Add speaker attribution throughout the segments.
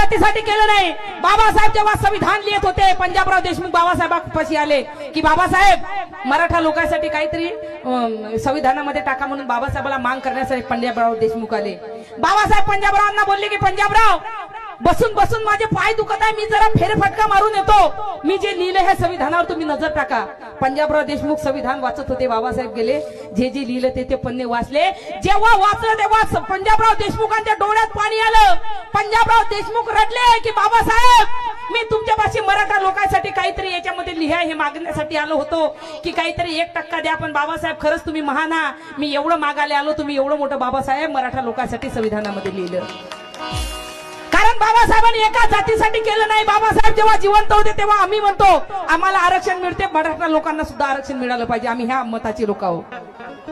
Speaker 1: जातीसाठी केलं नाही. बाबासाहेब जेव्हा संविधान लिहित होते पंजाबराव देशमुख बाबासाहेबांपाशी आले की बाबासाहेब मराठा लोकांसाठी काहीतरी संविधानामध्ये टाका म्हणून बाबासाहेबाला मांग करण्यासाठी पंजाबराव देशमुख आले. बाबासाहेब पंजाबरावांना बोलले की पंजाबराव बसून बसून माझे पाय दुखत आहे. मी जरा फेरफटका मारून येतो. मी जे लिहिले हे संविधानावर तुम्ही नजर टाका. पंजाबराव देशमुख संविधान वाचत होते बाबासाहेब गेले. जे जे लिहिलं ते ते पन्ने वाचले. जेव्हा वाचलं तेव्हा पंजाबराव देशमुखांच्या डोळ्यात पाणी आलं. पंजाबराव देशमुख रडले की बाबासाहेब मी तुमच्यापाशी मराठा लोकांसाठी काहीतरी याच्यामध्ये लिहा हे मागण्यासाठी आलो होतो. की काहीतरी एक टक्का द्या पण बाबासाहेब खरंच तुम्ही महाना. मी एवढं मागायला आलो तुम्ही एवढं मोठं बाबासाहेब मराठा लोकांसाठी संविधानामध्ये लिहिलं. कारण बाबासाहेबांनी एका जातीसाठी केलं नाही. बाबासाहेब जेव्हा जिवंत होते तेव्हा आम्ही म्हणतो आम्हाला आरक्षण मिळते. मराठा लोकांना सुद्धा आरक्षण मिळालं पाहिजे. आम्ही ह्या मताची लोक आहोत.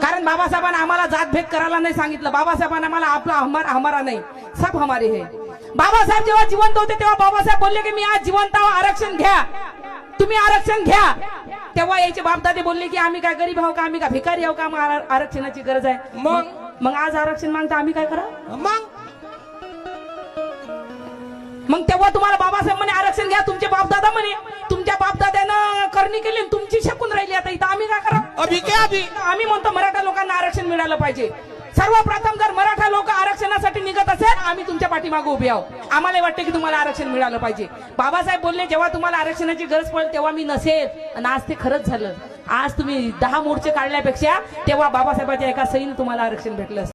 Speaker 1: कारण बाबासाहेबांना आम्हाला जातभेद करायला नाही सांगितलं. बाबासाहेबांना आम्हाला आपला हमारा हमारा नाही. सब हमारे हे. बाबासाहेब जेव्हा जिवंत होते तेव्हा बाबासाहेब बोलले की मी आज जिवंत आहो. आरक्षण घ्या. तुम्ही आरक्षण घ्या. तेव्हा याचे बापदादे बोलले की आम्ही काय गरीब आहो का? आम्ही काय भिकारी आहो का? आम्हाला आरक्षणाची गरज आहे.
Speaker 2: मग?
Speaker 1: मग आज आरक्षण मागता आम्ही काय करा?
Speaker 2: मग?
Speaker 1: मग तेव्हा तुम्हाला बाबासाहेब म्हणे आरक्षण घ्या तुमचे बापदादा म्हणे. तुमच्या बापदाद्यानं करणी केली तुमची शकून राहिली आता इथं. आम्ही काय करा
Speaker 2: अभि क्या अभि.
Speaker 1: आम्ही म्हणतो मराठा लोकांना आरक्षण मिळालं पाहिजे. सर्वप्रथम जर मराठा लोक आरक्षणासाठी निघत असेल आम्ही तुमच्या पाठीमागे उभे आहोत. आम्हाला वाटतं की तुम्हाला आरक्षण मिळालं पाहिजे. बाबासाहेब बोलले जेव्हा तुम्हाला आरक्षणाची गरज पडेल तेव्हा मी नसेल. आणि आज ते खरंच झालं. आज तुम्ही दहा मोर्चे काढल्यापेक्षा तेव्हा बाबासाहेबाच्या एका सहीने तुम्हाला आरक्षण भेटलं.